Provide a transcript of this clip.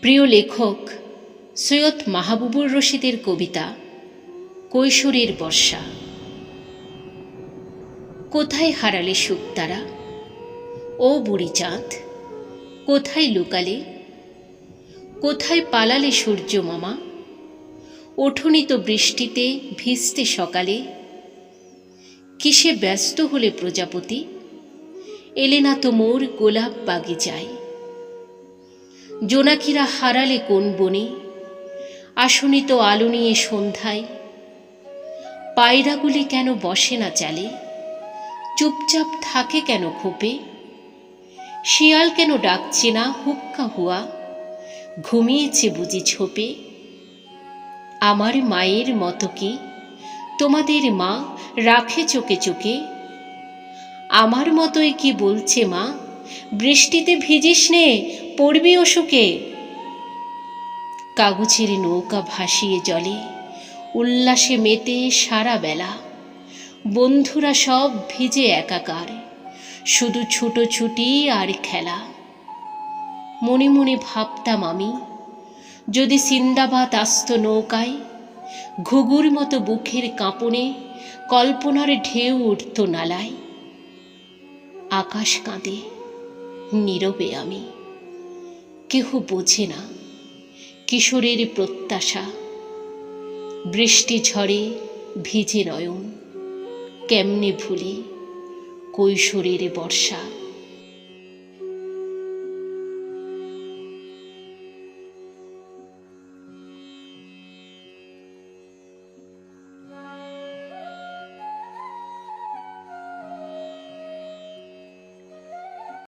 প্রিয় লেখক সৈয়দ মাহবুবুর রশিদের কবিতা, কৈশোরের বর্ষা। কোথায় হারালে সুখ তারা? ও বুড়ি চাঁদ, কোথায় লুকালে? কোথায় পালালে সূর্য মামা? ওঠনি তো বৃষ্টিতে ভিজতে সকালে? কিসে ব্যস্ত হলে প্রজাপতি? এলে না তো মোর গোলাপ বাগিচায় জোনাকিরা হারালে কোন বনে? আসনি তো আলো নিয়ে সন্ধ্যায়। পায়রাগুলি কেন বসে না চালে? চুপচাপ থাকে কেন খোপে? শিয়াল কেন ডাকছে না হুক্কা হুয়া? ঘুমিয়েছে বুঝি ছোপে? আমার মায়ের মতো কি? তোমাদের মা রাখে চোখে চোখে? আমার মতোই কি বলছে মা? বৃষ্টিতে ভিজিস নে, পড়বি অসুখে। কাগজের নৌকা ভাসিয়ে জলে, উল্লাসে মেতে সারা বেলা। বন্ধুরা সব ভিজে একাকার, শুধু ছুটোছুটি আর খেলা। মনে মনে ভাবতাম আমি, যদি সিন্দাবাদ আসত নৌকায়, ঘুঘুর মতো বুকের কাঁপনে কল্পনার ঢেউ উঠত নালায়। আকাশ কাঁদে। নীরবে আমি। কেহ বোঝে না কিশোরের প্রত্যাশা। বৃষ্টি ঝড়ে ভিজে নয়ন। কেমনে ভুলি কৈশোরের বর্ষা।